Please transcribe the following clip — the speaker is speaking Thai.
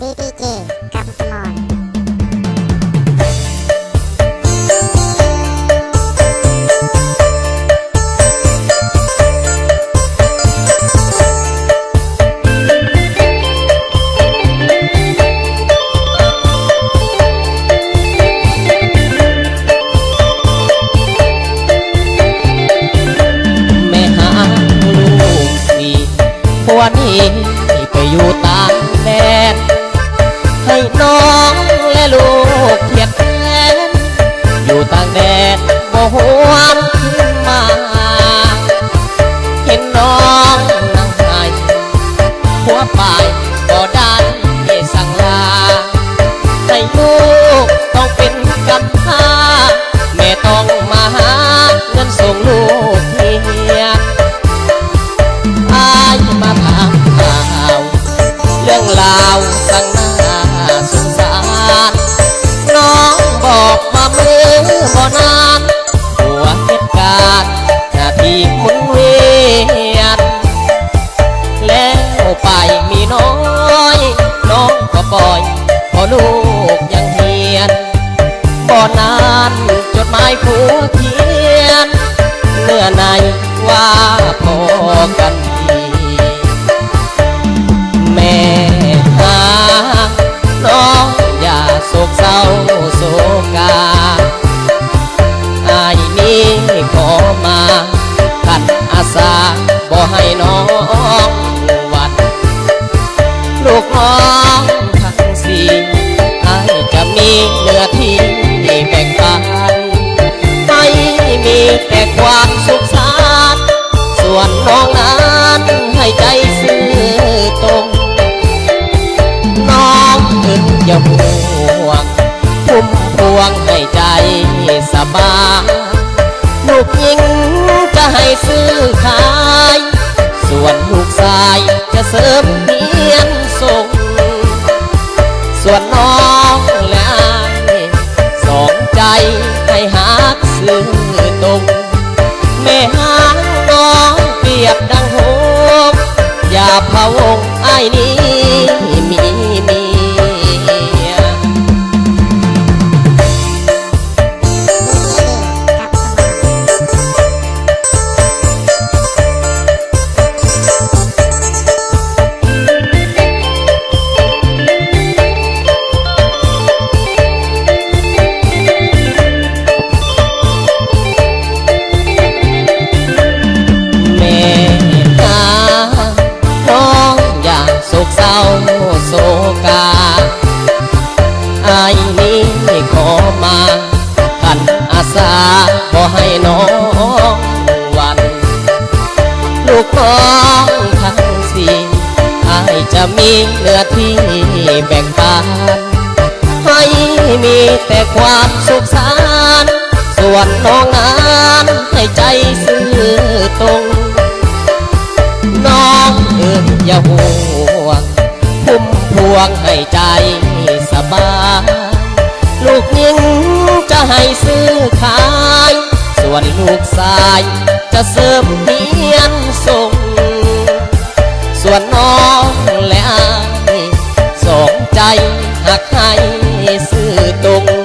VPJ กับสมอนแม่หาลูกสี่ผัวนี้ไปอยู่ต น้องและลูกเขียบแทนอยู่ต่างแดนบ่หวนขึ้นมา เห็นน้องนั่งไห้หัวปลายบ่ได้สั่งลาให้ลูกต้องเป็นกำพร้า น้องก็ปล่อยพอลูกยังเฮียนบ่นานจดหมายผัวเขียนเนื้อในว่าพอกันทีแม่หาน้องอย่าโศกเศร้าโศกาไอายนี้ขอมาขัดอาสาบ่ให้น้องห ความสุขสันต์ส่วนน้องนั้นให้ใจซื่อตรง น้องถึงอย่าห่วงพุ่มพวงให้ใจสบายลูกยิงจะให้ซื้อขาย ส่วนลูกชายจะเสริมเพียนส่ง ส่วนน้องและอายสองใจให้หักซื่อตรง เศร้าโศกาไอายนี้ขอมาขันอาสาบ่ให้น้องวัน ลูกน้องทั้งสี่อายจะมีเนื้อที่แบ่งปันให้มีแต่ความสุขสันต์ส่วนน้องนั้นให้ใจซื่อตรง น้องเอิญอย่าห่วง พุ่มพวงให้ใจสบาย ลูกยิงจะให้ซื้อขาย ส่วนลูกชายจะเสริมเพียนส่ง ส่วนน้องและอายสองใจหักให้ซื่อตรง